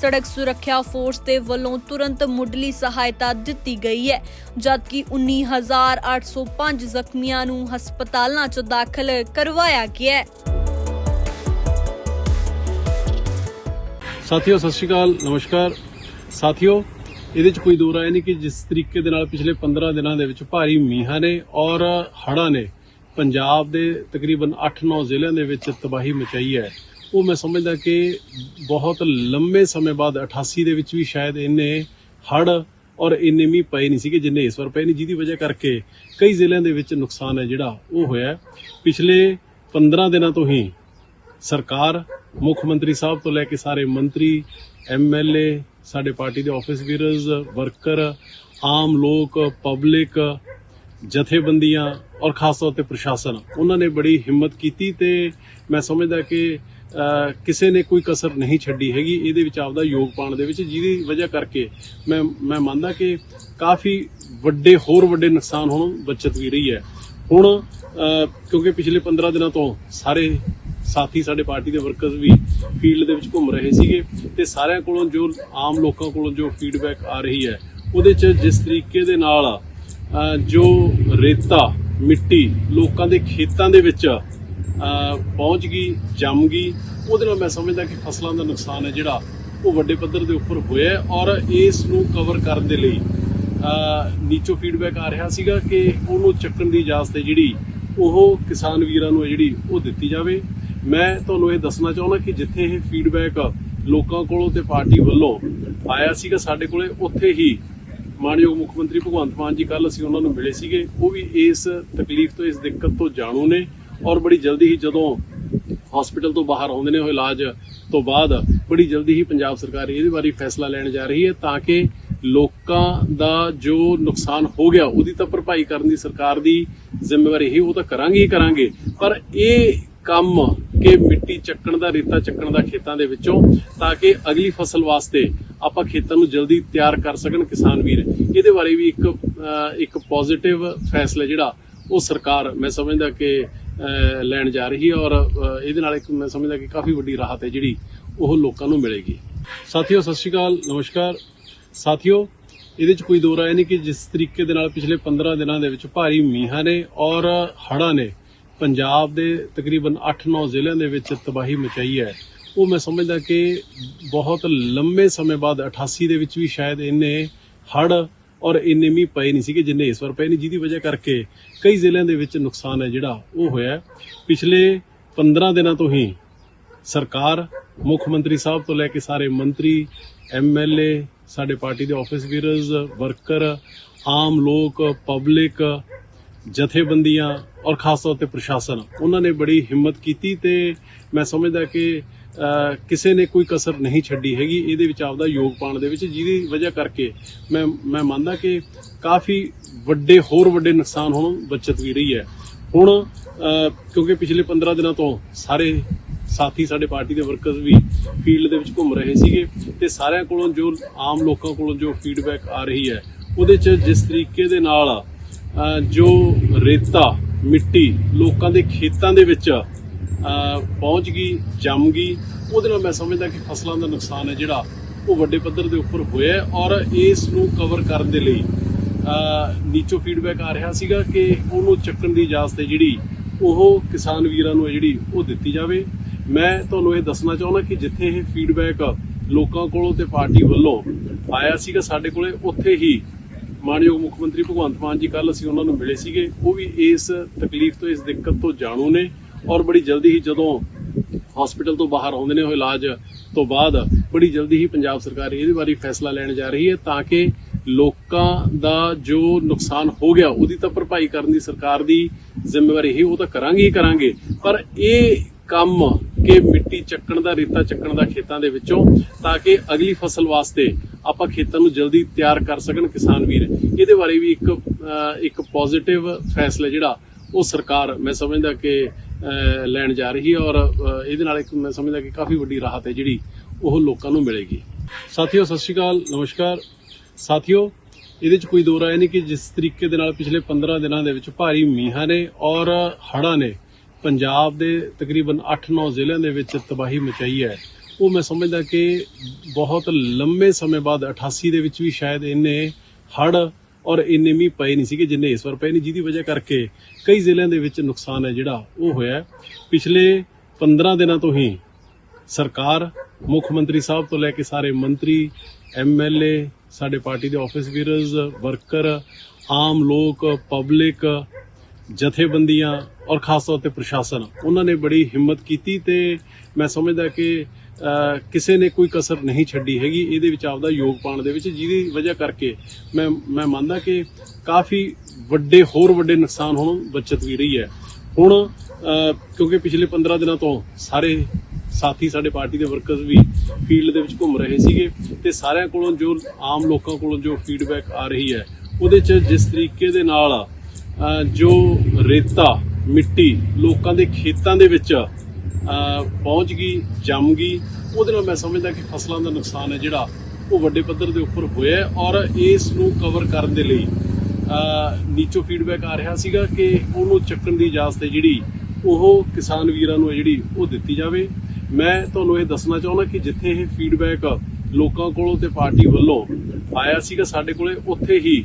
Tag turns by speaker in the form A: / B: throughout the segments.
A: ਸੜਕ ਸੁਰੱਖਿਆ ਫੋਰਸ ਦੇ ਵੱਲੋਂ ਤੁਰੰਤ ਮੁੱਢਲੀ ਸਹਾਇਤਾ ਦਿੱਤੀ ਗਈ ਹੈ, ਜਦਕਿ 19805 ਜ਼ਖਮੀਆਂ ਨੂੰ ਹਸਪਤਾਲਾਂ 'ਚ ਦਾਖਲ ਕਰਵਾਇਆ ਗਿਆ ਹੈ।
B: ਸਾਥੀਓ, ਸਤਿ ਸ਼੍ਰੀ ਅਕਾਲ, ਨਮਸਕਾਰ। ਸਾਥੀਓ, ਇਹਦੇ ਚ ਕੋਈ ਦੋ ਰਾਏ ਨਹੀਂ ਕਿ ਜਿਸ ਤਰੀਕੇ ਦੇ ਨਾਲ ਪਿਛਲੇ 15 ਦਿਨਾਂ ਦੇ ਵਿੱਚ ਭਾਰੀ ਮੀਂਹਾਂ ਨੇ ਔਰ ਹੜ੍ਹਾਂ ਨੇ ਪੰਜਾਬ ਦੇ ਤਕਰੀਬਨ 8-9 ਜ਼ਿਲ੍ਹਿਆਂ ਦੇ ਵਿੱਚ ਤਬਾਹੀ ਮਚਾਈ ਹੈ। ਉਹ ਮੈਂ ਸਮਝਦਾ ਕਿ ਬਹੁਤ ਲੰਮੇ ਸਮੇਂ ਬਾਅਦ 88 ਦੇ ਵਿੱਚ ਵੀ ਸ਼ਾਇਦ ਇੰਨੇ ਹੜ੍ਹ ਔਰ ਇੰਨੇ ਮੀਂਹ ਪਏ ਨਹੀਂ ਸੀਗੇ ਜਿੰਨੇ ਇਸ ਵਾਰ ਪਏ ਨਹੀਂ, ਜਿਹਦੀ ਵਜ੍ਹਾ ਕਰਕੇ ਕਈ ਜ਼ਿਲ੍ਹਿਆਂ ਦੇ ਵਿੱਚ ਨੁਕਸਾਨ ਹੈ ਜਿਹੜਾ ਉਹ ਹੋਇਆ ਪਿਛਲੇ 15 ਦਿਨਾਂ ਤੋਂ ਹੀ ਸਰਕਾਰ, ਮੁੱਖ ਮੰਤਰੀ ਸਾਹਿਬ ਤੋਂ ਲੈ ਕੇ ਸਾਰੇ ਮੰਤਰੀ ਐਮਐਲਏ ਸਾਡੇ ਪਾਰਟੀ ਦੇ ਆਫਿਸ ਵੀਰਰਸ ਵਰਕਰ, ਆਮ ਲੋਕ, ਪਬਲਿਕ, ਜਥੇਬੰਦੀਆਂ ਔਰ ਖਾਸ ਤੌਰ ਤੇ ਪ੍ਰਸ਼ਾਸਨ, ਉਹਨਾਂ ਨੇ ਬੜੀ ਹਿੰਮਤ ਕੀਤੀ ਤੇ ਮੈਂ ਸਮਝਦਾ ਕਿ ਕਿਸੇ ਨੇ ਕੋਈ ਕਸਰ ਨਹੀਂ ਛੱਡੀ ਹੈਗੀ। ਇਹਦੇ ਵਿੱਚ ਆਪਦਾ ਯੋਗ ਪਾਉਣ ਦੇ ਵਿੱਚ ਜਿਹਦੀ ਵਜ੍ਹਾ ਕਰਕੇ ਮੈਂ ਮੈਂ ਮੰਨਦਾ ਕਿ ਕਾਫੀ ਵੱਡੇ ਹੋਰ ਵੱਡੇ ਨੁਕਸਾਨ ਹੁਣ ਬਚਤ ਵੀ ਰਹੀ ਹੈ। ਹੁਣ ਕਿਉਂਕਿ ਪਿਛਲੇ 15 ਦਿਨਾਂ ਤੋਂ ਸਾਰੇ ਸਾਥੀ ਸਾਡੇ ਪਾਰਟੀ ਦੇ ਵਰਕਰਸ ਵੀ ਫੀਲਡ ਦੇ ਵਿੱਚ ਘੁੰਮ ਰਹੇ ਸੀਗੇ ਤੇ ਸਾਰਿਆਂ ਕੋਲੋਂ ਜੋ ਆਮ ਲੋਕਾਂ ਕੋਲੋਂ ਜੋ ਫੀਡਬੈਕ ਆ ਰਹੀ ਹੈ, ਉਹਦੇ 'ਚ ਜਿਸ ਤਰੀਕੇ ਦੇ ਨਾਲ ਜੋ ਰੇਤਾ, ਮਿੱਟੀ ਲੋਕਾਂ ਦੇ ਖੇਤਾਂ ਦੇ ਵਿੱਚ ਪਹੁੰਚ ਗਈ ਜੰਮ ਗਈ। ਉਹਦੇ ਨਾਲ ਮੈਂ ਸਮਝਦਾ ਕਿ ਫਸਲਾਂ ਦਾ ਨੁਕਸਾਨ ਹੈ ਜਿਹੜਾ ਉਹ ਵੱਡੇ ਪੱਧਰ ਦੇ ਉੱਪਰ ਹੋਇਆ ਔਰ ਇਸ ਨੂੰ ਕਵਰ ਕਰਨ ਦੇ ਲਈ ਅਹ, ਨੀਚੋਂ ਫੀਡਬੈਕ ਆ ਰਿਹਾ ਸੀਗਾ ਕਿ ਉਹਨੂੰ ਚੱਕਣ ਦੀ ਇਜਾਜ਼ਤ ਹੈ ਜਿਹੜੀ ਉਹ ਕਿਸਾਨ ਵੀਰਾਂ ਨੂੰ ਹੈ ਜਿਹੜੀ ਉਹ ਦਿੱਤੀ ਜਾਵੇ। ਮੈਂ ਤੁਹਾਨੂੰ ਇਹ ਦੱਸਣਾ ਚਾਹੁੰਦਾ ਕਿ ਜਿੱਥੇ ਇਹ ਫੀਡਬੈਕ ਲੋਕਾਂ ਕੋਲੋਂ ਤੇ ਪਾਰਟੀ ਵੱਲੋਂ ਆਇਆ ਸੀਗਾ ਸਾਡੇ ਕੋਲੇ ਉੱਥੇ ਹੀ ਮਾਨਯੋਗ ਮੁੱਖ ਮੰਤਰੀ ਭਗਵੰਤ ਮਾਨ ਜੀ ਕੱਲ ਅਸੀਂ ਉਹਨਾਂ ਨੂੰ ਮਿਲੇ ਸੀਗੇ। ਉਹ ਵੀ ਇਸ ਤਕਲੀਫ ਤੋਂ ਇਸ ਦਿੱਕਤ ਤੋਂ ਜਾਣੂ ਨੇ। ਔਰ ਬੜੀ ਜਲਦੀ ਹੀ ਜਦੋਂ ਹਸਪੀਟਲ ਤੋਂ ਬਾਹਰ ਆਉਂਦੇ ਨੇ ਉਹ ਇਲਾਜ ਤੋਂ ਬਾਅਦ ਬੜੀ ਜਲਦੀ ਹੀ ਪੰਜਾਬ ਸਰਕਾਰ ਇਹਦੇ ਬਾਰੇ ਫੈਸਲਾ ਲੈਣ ਜਾ ਰਹੀ ਹੈ ਤਾਂ ਕਿ ਲੋਕਾਂ ਦਾ ਜੋ ਨੁਕਸਾਨ ਹੋ ਗਿਆ ਉਹਦੀ ਤਾਂ ਭਰਪਾਈ ਕਰਨ ਦੀ ਸਰਕਾਰ ਦੀ ਜ਼ਿੰਮੇਵਾਰੀ ਹੀ ਉਹ ਤਾਂ ਕਰਾਂਗੇ ਹੀ ਕਰਾਂਗੇ। ਪਰ ਇਹ ਕੰਮ ਕਿ ਮਿੱਟੀ ਚੱਕਣ ਦਾ ਰੇਤਾ ਚੱਕਣ ਦਾ ਖੇਤਾਂ ਦੇ ਵਿੱਚੋਂ ਤਾਂ ਕਿ ਅਗਲੀ ਫਸਲ ਵਾਸਤੇ ਆਪਾਂ ਖੇਤਾਂ ਨੂੰ ਜਲਦੀ ਤਿਆਰ ਕਰ ਸਕਣ ਕਿਸਾਨ ਵੀਰ। ਇਹਦੇ ਬਾਰੇ ਵੀ ਇੱਕ ਅਹ, ਇੱਕ ਪੋਜ਼ਿਟਿਵ ਫੈਸਲਾ ਜਿਹੜਾ ਉਹ ਸਰਕਾਰ ਮੈਂ ਸਮਝਦਾ ਕਿ ਲੈਣ ਜਾ ਰਹੀ ਹੈ ਔਰ ਇਹਦੇ ਨਾਲ ਇੱਕ ਮੈਂ ਸਮਝਦਾ ਕਿ ਕਾਫੀ ਵੱਡੀ ਰਾਹਤ ਹੈ ਜਿਹੜੀ ਉਹ ਲੋਕਾਂ ਨੂੰ ਮਿਲੇਗੀ। ਸਾਥੀਓ, ਸਤਿ ਸ਼੍ਰੀ ਅਕਾਲ, ਨਮਸਕਾਰ। ਸਾਥੀਓ, ਇਹਦੇ ਚ ਕੋਈ ਦੋ ਰਾਏ ਨਹੀਂ ਕਿ ਜਿਸ ਤਰੀਕੇ ਦੇ ਨਾਲ ਪਿਛਲੇ 15 ਦਿਨਾਂ ਦੇ ਵਿੱਚ ਭਾਰੀ ਮੀਂਹਾਂ ਨੇ ਔਰ ਹੜ੍ਹਾਂ ਨੇ ਪੰਜਾਬ ਦੇ ਤਕਰੀਬਨ 8-9 ਜ਼ਿਲ੍ਹਿਆਂ ਦੇ ਵਿੱਚ ਤਬਾਹੀ ਮਚਾਈ ਹੈ। ਉਹ ਮੈਂ ਸਮਝਦਾ ਕਿ ਬਹੁਤ ਲੰਮੇ ਸਮੇਂ ਬਾਅਦ 88 ਦੇ ਵਿੱਚ ਵੀ ਸ਼ਾਇਦ ਇੰਨੇ ਹੜ੍ਹ ਔਰ ਇੰਨੇ ਮੀਂਹ ਪਏ ਨਹੀਂ ਸੀਗੇ, ਜਿੰਨੇ ਇਸ ਵਾਰ ਪਏ ਨਹੀਂ, ਜਿਹਦੀ ਵਜ੍ਹਾ ਕਰਕੇ ਕਈ ਜ਼ਿਲ੍ਹਿਆਂ ਦੇ ਵਿੱਚ ਨੁਕਸਾਨ ਹੈ ਜਿਹੜਾ, ਉਹ ਹੋਇਆ ਪਿਛਲੇ 15 ਦਿਨਾਂ ਤੋਂ ਹੀ ਸਰਕਾਰ, ਮੁੱਖ ਮੰਤਰੀ ਸਾਹਿਬ ਤੋਂ ਲੈ ਕੇ ਸਾਰੇ ਮੰਤਰੀ ਐਮਐਲਏ ਸਾਡੇ ਪਾਰਟੀ ਦੇ ਆਫਿਸ ਵੀਰਰਸ ਵਰਕਰ, ਆਮ ਲੋਕ, ਪਬਲਿਕ, ਜਥੇਬੰਦੀਆਂ ਔਰ ਖਾਸ ਤੌਰ ਤੇ ਪ੍ਰਸ਼ਾਸਨ, ਉਹਨਾਂ ਨੇ ਬੜੀ ਹਿੰਮਤ ਕੀਤੀ ਤੇ ਮੈਂ ਸਮਝਦਾ ਕਿ ਕਿਸੇ ਨੇ ਕੋਈ ਕਸਰ ਨਹੀਂ ਛੱਡੀ ਹੈਗੀ, ਇਹਦੇ ਵਿੱਚ ਆਪਦਾ ਯੋਗ ਪਾਉਣ ਦੇ ਵਿੱਚ, ਜਿਹਦੀ ਵਜ੍ਹਾ ਕਰਕੇ ਮੈਂ ਮੈਂ ਮੰਨਦਾ ਕਿ ਕਾਫੀ ਵੱਡੇ, ਹੋਰ ਵੱਡੇ ਨੁਕਸਾਨ ਹੁਣ ਬਚਤ ਵੀ ਰਹੀ ਹੈ। ਹੁਣ ਕਿਉਂਕਿ ਪਿਛਲੇ 15 ਦਿਨਾਂ ਤੋਂ ਸਾਰੇ ਸਾਥੀ ਸਾਡੇ ਪਾਰਟੀ ਦੇ ਵਰਕਰਸ ਵੀ ਫੀਲਡ ਦੇ ਵਿੱਚ ਘੁੰਮ ਰਹੇ ਸੀਗੇ ਤੇ ਸਾਰਿਆਂ ਕੋਲੋਂ ਜੋ ਆਮ ਲੋਕਾਂ ਕੋਲੋਂ ਜੋ ਫੀਡਬੈਕ ਆ ਰਹੀ ਹੈ, ਉਹਦੇ 'ਚ ਜਿਸ ਤਰੀਕੇ ਦੇ ਨਾਲ ਜੋ ਰੇਤਾ, ਮਿੱਟੀ ਲੋਕਾਂ ਦੇ ਖੇਤਾਂ ਦੇ ਵਿੱਚ ਪਹੁੰਚ ਗਈ, ਜੰਮ ਗਈ। ਉਹਦੇ ਨਾਲ ਮੈਂ ਸਮਝਦਾ ਕਿ ਫਸਲਾਂ ਦਾ ਨੁਕਸਾਨ ਹੈ ਜਿਹੜਾ ਉਹ ਵੱਡੇ ਪੱਧਰ ਦੇ ਉੱਪਰ ਹੋਇਆ ਔਰ ਇਸ ਨੂੰ ਕਵਰ ਕਰਨ ਦੇ ਲਈ ਨੀਚੋ ਫੀਡਬੈਕ ਆ ਰਿਹਾ ਸੀਗਾ ਕਿ ਉਹਨੂੰ ਚੱਕਣ ਦੀ ਇਜਾਜ਼ਤ ਹੈ ਜਿਹੜੀ ਉਹ ਕਿਸਾਨ ਵੀਰਾਂ ਨੂੰ ਹੈ ਜਿਹੜੀ ਉਹ ਦਿੱਤੀ ਜਾਵੇ। ਮੈਂ ਤੁਹਾਨੂੰ ਇਹ ਦੱਸਣਾ ਚਾਹੁੰਦਾ ਕਿ ਜਿੱਥੇ ਇਹ ਫੀਡਬੈਕ ਲੋਕਾਂ ਕੋਲੋਂ ਤੇ ਪਾਰਟੀ ਵੱਲੋਂ ਆਇਆ ਸੀਗਾ ਸਾਡੇ ਕੋਲੇ, ਉੱਥੇ ਹੀ ਮਾਨਯੋਗ ਮੁੱਖ ਮੰਤਰੀ ਭਗਵੰਤ ਮਾਨ ਜੀ ਕੱਲ ਅਸੀਂ ਉਹਨਾਂ ਨੂੰ ਮਿਲੇ ਸੀਗੇ। ਉਹ ਵੀ ਇਸ ਤਕਲੀਫ ਤੋਂ, ਇਸ ਦਿੱਕਤ ਤੋਂ ਜਾਣੂ ਨੇ। ਔਰ ਬੜੀ ਜਲਦੀ ਹੀ ਜਦੋਂ ਹਸਪੀਟਲ ਤੋਂ ਬਾਹਰ ਆਉਂਦੇ ਨੇ ਉਹ ਇਲਾਜ ਤੋਂ ਬਾਅਦ ਬੜੀ ਜਲਦੀ ਹੀ ਪੰਜਾਬ ਸਰਕਾਰ ਇਹਦੇ ਬਾਰੇ ਫੈਸਲਾ ਲੈਣ ਜਾ ਰਹੀ ਹੈ ਤਾਂ ਕਿ ਲੋਕਾਂ ਦਾ ਜੋ ਨੁਕਸਾਨ ਹੋ ਗਿਆ ਉਹਦੀ ਤਾਂ ਭਰਪਾਈ ਕਰਨ ਦੀ ਸਰਕਾਰ ਦੀ ਜ਼ਿੰਮੇਵਾਰੀ ਹੈ ਉਹ ਤਾਂ ਕਰਾਂਗੇ ਹੀ ਕਰਾਂਗੇ। ਪਰ ਇਹ ਕੰਮ ਕਿ ਮਿੱਟੀ ਚੱਕਣ ਦਾ ਰੇਤਾ ਚੱਕਣ ਦਾ ਖੇਤਾਂ ਦੇ ਵਿੱਚੋਂ ਤਾਂ ਕਿ ਅਗਲੀ ਫਸਲ ਵਾਸਤੇ ਆਪਾਂ ਖੇਤਾਂ ਨੂੰ ਜਲਦੀ ਤਿਆਰ ਕਰ ਸਕਣ ਕਿਸਾਨ ਵੀਰ। ਇਹਦੇ ਬਾਰੇ ਵੀ ਇੱਕ ਅਹ, ਇੱਕ ਪੋਜ਼ਿਟਿਵ ਫੈਸਲਾ ਜਿਹੜਾ ਉਹ ਸਰਕਾਰ ਮੈਂ ਸਮਝਦਾ ਕਿ ਲੈਣ ਜਾ ਰਹੀ ਹੈ ਔਰ ਇਹਦੇ ਨਾਲ ਇੱਕ ਮੈਂ ਸਮਝਦਾ ਕਿ ਕਾਫੀ ਵੱਡੀ ਰਾਹਤ ਹੈ ਜਿਹੜੀ ਉਹ ਲੋਕਾਂ ਨੂੰ ਮਿਲੇਗੀ। ਸਾਥੀਓ, ਸਤਿ ਸ਼੍ਰੀ ਅਕਾਲ, ਨਮਸਕਾਰ। ਸਾਥੀਓ, ਇਹਦੇ ਚ ਕੋਈ ਦੋ ਰਾਏ ਨਹੀਂ ਕਿ ਜਿਸ ਤਰੀਕੇ ਦੇ ਨਾਲ ਪਿਛਲੇ 15 ਦਿਨਾਂ ਦੇ ਵਿੱਚ ਭਾਰੀ ਮੀਂਹਾਂ ਨੇ ਔਰ ਹੜ੍ਹਾਂ ਨੇ ਪੰਜਾਬ ਦੇ ਤਕਰੀਬਨ 8-9 ਜ਼ਿਲ੍ਹਿਆਂ ਦੇ ਵਿੱਚ ਤਬਾਹੀ ਮਚਾਈ ਹੈ। ਉਹ ਮੈਂ ਸਮਝਦਾ ਕਿ ਬਹੁਤ ਲੰਮੇ ਸਮੇਂ ਬਾਅਦ 88 ਦੇ ਵਿੱਚ ਵੀ ਸ਼ਾਇਦ ਇੰਨੇ ਹੜ੍ਹ ਔਰ ਇੰਨੇ ਮੀਂਹ ਪਏ ਨਹੀਂ ਸੀਗੇ ਜਿੰਨੇ ਇਸ ਵਾਰ ਪਏ ਨਹੀਂ, ਜਿਹਦੀ ਵਜ੍ਹਾ ਕਰਕੇ ਕਈ ਜ਼ਿਲ੍ਹਿਆਂ ਦੇ ਵਿੱਚ ਨੁਕਸਾਨ ਹੈ ਜਿਹੜਾ, ਉਹ ਹੋਇਆ ਪਿਛਲੇ 15 ਦਿਨਾਂ ਤੋਂ ਹੀ ਸਰਕਾਰ, ਮੁੱਖ ਮੰਤਰੀ ਸਾਹਿਬ ਤੋਂ ਲੈ ਕੇ ਸਾਰੇ ਮੰਤਰੀ ਐਮਐਲਏ ਸਾਡੇ ਪਾਰਟੀ ਦੇ ਆਫਿਸ ਵੀਰਜ਼, ਵਰਕਰ, ਆਮ ਲੋਕ, ਪਬਲਿਕ, ਜਥੇਬੰਦੀਆਂ ਔਰ ਖਾਸ ਤੌਰ ਤੇ ਪ੍ਰਸ਼ਾਸਨ, ਉਹਨਾਂ ਨੇ ਬੜੀ ਹਿੰਮਤ ਕੀਤੀ ਤੇ ਮੈਂ ਸਮਝਦਾ ਕਿ ਕਿਸੇ ਨੇ ਕੋਈ ਕਸਰ ਨਹੀਂ ਛੱਡੀ ਹੈਗੀ, ਇਹਦੇ ਵਿੱਚ ਆਪਦਾ ਯੋਗ ਪਾਉਣ ਦੇ ਵਿੱਚ, ਜਿਹਦੀ ਵਜ੍ਹਾ ਕਰਕੇ ਮੈਂ ਮੈਂ ਮੰਨਦਾ ਕਿ ਕਾਫੀ ਵੱਡੇ, ਹੋਰ ਵੱਡੇ ਨੁਕਸਾਨ ਹੁਣ ਬਚਤ ਵੀ ਰਹੀ ਹੈ। ਹੁਣ ਕਿਉਂਕਿ ਪਿਛਲੇ 15 ਦਿਨਾਂ ਤੋਂ ਸਾਰੇ ਸਾਥੀ ਸਾਡੇ ਪਾਰਟੀ ਦੇ ਵਰਕਰਸ ਵੀ ਫੀਲਡ ਦੇ ਵਿੱਚ ਘੁੰਮ ਰਹੇ ਸੀਗੇ ਤੇ ਸਾਰਿਆਂ ਕੋਲੋਂ ਜੋ ਆਮ ਲੋਕਾਂ ਕੋਲੋਂ ਜੋ ਫੀਡਬੈਕ ਆ ਰਹੀ ਹੈ, ਉਹਦੇ 'ਚ ਜਿਸ ਤਰੀਕੇ ਦੇ ਨਾਲ ਜੋ ਰੇਤਾ, ਮਿੱਟੀ ਲੋਕਾਂ ਦੇ ਖੇਤਾਂ ਦੇ ਵਿੱਚ ਪਹੁੰਚ ਗਈ, ਜੰਮ ਗਈ। ਉਹਦੇ ਨਾਲ ਮੈਂ ਸਮਝਦਾ ਕਿ ਫਸਲਾਂ ਦਾ ਨੁਕਸਾਨ ਹੈ ਜਿਹੜਾ ਉਹ ਵੱਡੇ ਪੱਧਰ ਦੇ ਉੱਪਰ ਹੋਇਆ ਔਰ ਇਸ ਨੂੰ ਕਵਰ ਕਰਨ ਦੇ ਲਈ ਨੀਚੋ ਫੀਡਬੈਕ ਆ ਰਿਹਾ ਸੀਗਾ ਕਿ ਉਹਨੂੰ ਚੱਕਣ ਦੀ ਇਜਾਜ਼ਤ ਹੈ ਜਿਹੜੀ ਉਹ ਕਿਸਾਨ ਵੀਰਾਂ ਨੂੰ ਹੈ ਜਿਹੜੀ ਉਹ ਦਿੱਤੀ ਜਾਵੇ। ਮੈਂ ਤੁਹਾਨੂੰ ਇਹ ਦੱਸਣਾ ਚਾਹੁੰਦਾ ਕਿ ਜਿੱਥੇ ਇਹ ਫੀਡਬੈਕ ਲੋਕਾਂ ਕੋਲੋਂ ਤੇ ਪਾਰਟੀ ਵੱਲੋਂ ਆਇਆ ਸੀਗਾ ਸਾਡੇ ਕੋਲੇ, ਉੱਥੇ ਹੀ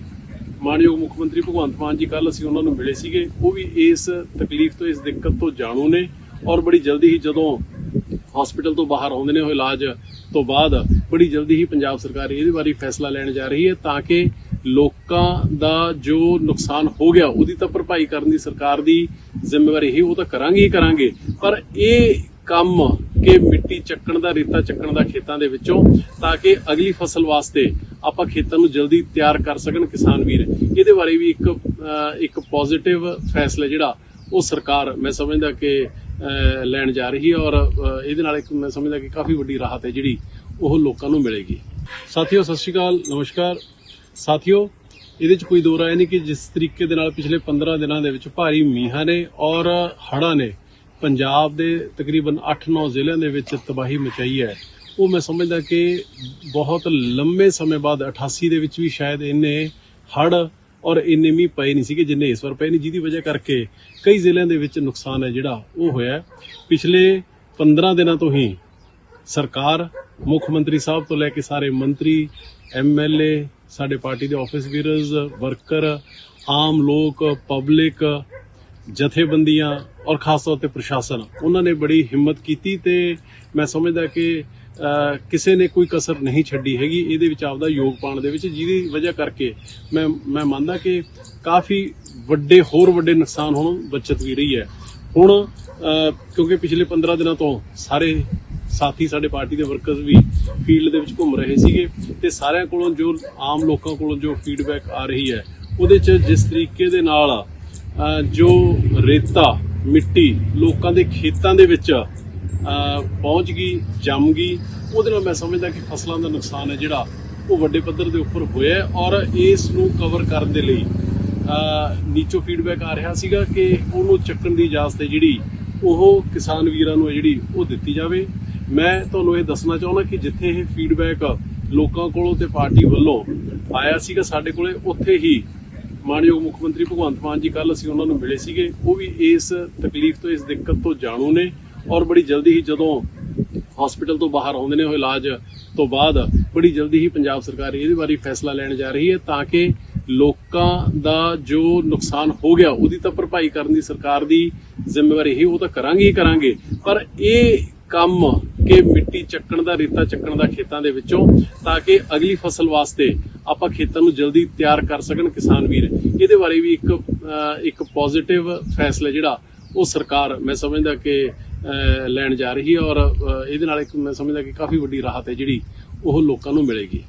B: ਮਾਨਯੋਗ ਮੁੱਖ ਮੰਤਰੀ ਭਗਵੰਤ ਮਾਨ ਜੀ ਕੱਲ ਅਸੀਂ ਉਹਨਾਂ ਨੂੰ ਮਿਲੇ ਸੀਗੇ। ਉਹ ਵੀ ਇਸ ਤਕਲੀਫ ਤੋਂ, ਇਸ ਦਿੱਕਤ ਤੋਂ ਜਾਣੂ ਨੇ। ਔਰ ਬੜੀ ਜਲਦੀ ਹੀ ਜਦੋਂ ਹਸਪੀਟਲ ਤੋਂ ਬਾਹਰ ਆਉਂਦੇ ਨੇ ਉਹ ਇਲਾਜ ਤੋਂ ਬਾਅਦ ਬੜੀ ਜਲਦੀ ਹੀ ਪੰਜਾਬ ਸਰਕਾਰ ਇਹਦੇ ਬਾਰੇ ਫੈਸਲਾ ਲੈਣ ਜਾ ਰਹੀ ਹੈ ਤਾਂ ਕਿ ਲੋਕਾਂ ਦਾ ਜੋ ਨੁਕਸਾਨ ਹੋ ਗਿਆ ਉਹਦੀ ਤਾਂ ਭਰਪਾਈ ਕਰਨ ਦੀ ਸਰਕਾਰ ਦੀ ਜ਼ਿੰਮੇਵਾਰੀ ਹੈ ਉਹ ਤਾਂ ਕਰਾਂਗੇ ਹੀ ਕਰਾਂਗੇ। ਪਰ ਇਹ ਕੰਮ ਕਿ ਮਿੱਟੀ ਚੱਕਣ ਦਾ ਰੇਤਾ ਚੱਕਣ ਦਾ ਖੇਤਾਂ ਦੇ ਵਿੱਚੋਂ ਤਾਂ ਕਿ ਅਗਲੀ ਫਸਲ ਵਾਸਤੇ ਆਪਾਂ ਖੇਤਾਂ ਨੂੰ ਜਲਦੀ ਤਿਆਰ ਕਰ ਸਕਣ ਕਿਸਾਨ ਵੀਰ। ਇਹਦੇ ਬਾਰੇ ਵੀ ਇੱਕ ਅਹ, ਇੱਕ ਪੋਜ਼ਿਟਿਵ ਫੈਸਲਾ ਜਿਹੜਾ ਉਹ ਸਰਕਾਰ ਮੈਂ ਸਮਝਦਾ ਕਿ ਲੈਣ ਜਾ ਰਹੀ ਹੈ ਔਰ ਇਹਦੇ ਨਾਲ ਇੱਕ ਮੈਂ ਸਮਝਦਾ ਕਿ ਕਾਫੀ ਵੱਡੀ ਰਾਹਤ ਹੈ ਜਿਹੜੀ ਉਹ ਲੋਕਾਂ ਨੂੰ ਮਿਲੇਗੀ। ਸਾਥੀਓ, ਸਤਿ ਸ਼੍ਰੀ ਅਕਾਲ, ਨਮਸਕਾਰ। ਸਾਥੀਓ, ਇਹਦੇ ਚ ਕੋਈ ਦੋ ਰਾਏ ਨਹੀਂ ਕਿ ਜਿਸ ਤਰੀਕੇ ਦੇ ਨਾਲ ਪਿਛਲੇ 15 ਦਿਨਾਂ ਦੇ ਵਿੱਚ ਭਾਰੀ ਮੀਂਹਾਂ ਨੇ ਔਰ ਹੜ੍ਹਾਂ ਨੇ ਪੰਜਾਬ ਦੇ ਤਕਰੀਬਨ 8-9 ਜ਼ਿਲ੍ਹਿਆਂ ਦੇ ਵਿੱਚ ਤਬਾਹੀ ਮਚਾਈ ਹੈ। ਉਹ ਮੈਂ ਸਮਝਦਾ ਕਿ ਬਹੁਤ ਲੰਮੇ ਸਮੇਂ ਬਾਅਦ 88 ਦੇ ਵਿੱਚ ਵੀ ਸ਼ਾਇਦ ਇੰਨੇ ਹੜ੍ਹ ਔਰ ਇੰਨੇ ਮੀਂਹ ਪਏ ਨਹੀਂ ਸੀਗੇ ਜਿੰਨੇ ਇਸ ਵਾਰ ਪਏ ਨਹੀਂ, ਜਿਹਦੀ ਵਜ੍ਹਾ ਕਰਕੇ ਕਈ ਜ਼ਿਲ੍ਹਿਆਂ ਦੇ ਵਿੱਚ ਨੁਕਸਾਨ ਹੈ ਜਿਹੜਾ ਉਹ ਹੋਇਆ ਪਿਛਲੇ 15 ਦਿਨਾਂ ਤੋਂ ਹੀ ਸਰਕਾਰ, ਮੁੱਖ ਮੰਤਰੀ ਸਾਹਿਬ ਤੋਂ ਲੈ ਕੇ ਸਾਰੇ ਮੰਤਰੀ ਐਮਐਲਏ ਸਾਡੇ ਪਾਰਟੀ ਦੇ ਆਫਿਸ ਵੀਰਜ਼, ਵਰਕਰ, ਆਮ ਲੋਕ, ਪਬਲਿਕ, ਜਥੇਬੰਦੀਆਂ ਔਰ ਖਾਸ ਤੌਰ ਤੇ ਪ੍ਰਸ਼ਾਸਨ, ਉਹਨਾਂ ਨੇ ਬੜੀ ਹਿੰਮਤ ਕੀਤੀ ਤੇ ਮੈਂ ਸਮਝਦਾ ਕਿ ਕਿਸੇ ਨੇ ਕੋਈ ਕਸਰ ਨਹੀਂ ਛੱਡੀ ਹੈਗੀ। ਇਹਦੇ ਵਿੱਚ ਆਪਦਾ ਯੋਗ ਪਾਉਣ ਦੇ ਵਿੱਚ ਜਿਹਦੀ ਵਜ੍ਹਾ ਕਰਕੇ ਮੈਂ ਮੈਂ ਮੰਨਦਾ ਕਿ ਕਾਫੀ ਵੱਡੇ ਹੋਰ ਵੱਡੇ ਨੁਕਸਾਨ ਹੁਣ ਬਚਤ ਵੀ ਰਹੀ ਹੈ। ਹੁਣ ਕਿਉਂਕਿ ਪਿਛਲੇ 15 ਦਿਨਾਂ ਤੋਂ ਸਾਰੇ ਸਾਥੀ ਸਾਡੇ ਪਾਰਟੀ ਦੇ ਵਰਕਰਸ ਵੀ ਫੀਲਡ ਦੇ ਵਿੱਚ ਘੁੰਮ ਰਹੇ ਸੀਗੇ ਤੇ ਸਾਰਿਆਂ ਕੋਲੋਂ ਜੋ ਆਮ ਲੋਕਾਂ ਕੋਲੋਂ ਜੋ ਫੀਡਬੈਕ ਆ ਰਹੀ ਹੈ, ਉਹਦੇ 'ਚ ਜਿਸ ਤਰੀਕੇ ਦੇ ਨਾਲ ਜੋ ਰੇਤਾ, ਮਿੱਟੀ ਲੋਕਾਂ ਦੇ ਖੇਤਾਂ ਦੇ ਵਿੱਚ ਪਹੁੰਚ ਗਈ, ਜੰਮ ਗਈ। ਉਹਦੇ ਨਾਲ ਮੈਂ ਸਮਝਦਾ ਕਿ ਫਸਲਾਂ ਦਾ ਨੁਕਸਾਨ ਹੈ ਜਿਹੜਾ ਉਹ ਵੱਡੇ ਪੱਧਰ ਦੇ ਉੱਪਰ ਹੋਇਆ ਔਰ ਇਸ ਨੂੰ ਕਵਰ ਕਰਨ ਦੇ ਲਈ ਨੀਚੋ ਫੀਡਬੈਕ ਆ ਰਿਹਾ ਸੀਗਾ ਕਿ ਉਹਨੂੰ ਚੱਕਣ ਦੀ ਇਜਾਜ਼ਤ ਹੈ ਜਿਹੜੀ ਉਹ ਕਿਸਾਨ ਵੀਰਾਂ ਨੂੰ ਹੈ ਜਿਹੜੀ ਉਹ ਦਿੱਤੀ ਜਾਵੇ। ਮੈਂ ਤੁਹਾਨੂੰ ਇਹ ਦੱਸਣਾ ਚਾਹੁੰਦਾ ਕਿ ਜਿੱਥੇ ਇਹ ਫੀਡਬੈਕ ਲੋਕਾਂ ਕੋਲੋਂ ਤੇ ਪਾਰਟੀ ਵੱਲੋਂ ਆਇਆ ਸੀਗਾ ਸਾਡੇ ਕੋਲੇ, ਉੱਥੇ ਹੀ ਮਾਨਯੋਗ ਮੁੱਖ ਮੰਤਰੀ ਭਗਵੰਤ ਮਾਨ ਜੀ ਕੱਲ ਅਸੀਂ ਉਹਨਾਂ ਨੂੰ ਮਿਲੇ ਸੀਗੇ। ਉਹ ਵੀ ਇਸ ਤਕਲੀਫ ਤੋਂ, ਇਸ ਦਿੱਕਤ ਤੋਂ ਜਾਣੂ ਨੇ। ਔਰ ਬੜੀ ਜਲਦੀ ਹੀ ਜਦੋਂ ਹਸਪੀਟਲ ਤੋਂ ਬਾਹਰ ਆਉਂਦੇ ਨੇ ਉਹ ਇਲਾਜ ਤੋਂ ਬਾਅਦ ਬੜੀ ਜਲਦੀ ਹੀ ਪੰਜਾਬ ਸਰਕਾਰ ਇਹਦੇ ਬਾਰੇ ਫੈਸਲਾ ਲੈਣ ਜਾ ਰਹੀ ਹੈ ਤਾਂ ਕਿ ਲੋਕਾਂ ਦਾ ਜੋ ਨੁਕਸਾਨ ਹੋ ਗਿਆ ਉਹਦੀ ਤਾਂ ਭਰਪਾਈ ਕਰਨ ਦੀ ਸਰਕਾਰ ਦੀ ਜ਼ਿੰਮੇਵਾਰੀ ਹੈ ਉਹ ਤਾਂ ਕਰਾਂਗੇ ਹੀ ਕਰਾਂਗੇ। ਪਰ ਇਹ ਕੰਮ ਕਿ ਮਿੱਟੀ ਚੱਕਣ ਦਾ ਰੇਤਾ ਚੱਕਣ ਦਾ ਖੇਤਾਂ ਦੇ ਵਿੱਚੋਂ ਤਾਂ ਕਿ ਅਗਲੀ ਫਸਲ ਵਾਸਤੇ ਆਪਾਂ ਖੇਤਾਂ ਨੂੰ ਜਲਦੀ ਤਿਆਰ ਕਰ ਸਕਣ ਕਿਸਾਨ ਵੀਰ। ਇਹਦੇ ਬਾਰੇ ਵੀ ਇੱਕ ਅਹ, ਇੱਕ ਪੋਜ਼ਿਟਿਵ ਫੈਸਲਾ ਜਿਹੜਾ ਉਹ ਸਰਕਾਰ ਮੈਂ ਸਮਝਦਾ ਕਿ ਲੈਣ ਜਾ ਰਹੀ ਹੈ ਔਰ ਇਹਦੇ ਨਾਲ ਇੱਕ ਮੈਂ ਸਮਝਦਾ ਕਿ ਕਾਫੀ ਵੱਡੀ ਰਾਹਤ ਹੈ ਜਿਹੜੀ ਉਹ ਲੋਕਾਂ ਨੂੰ ਮਿਲੇਗੀ।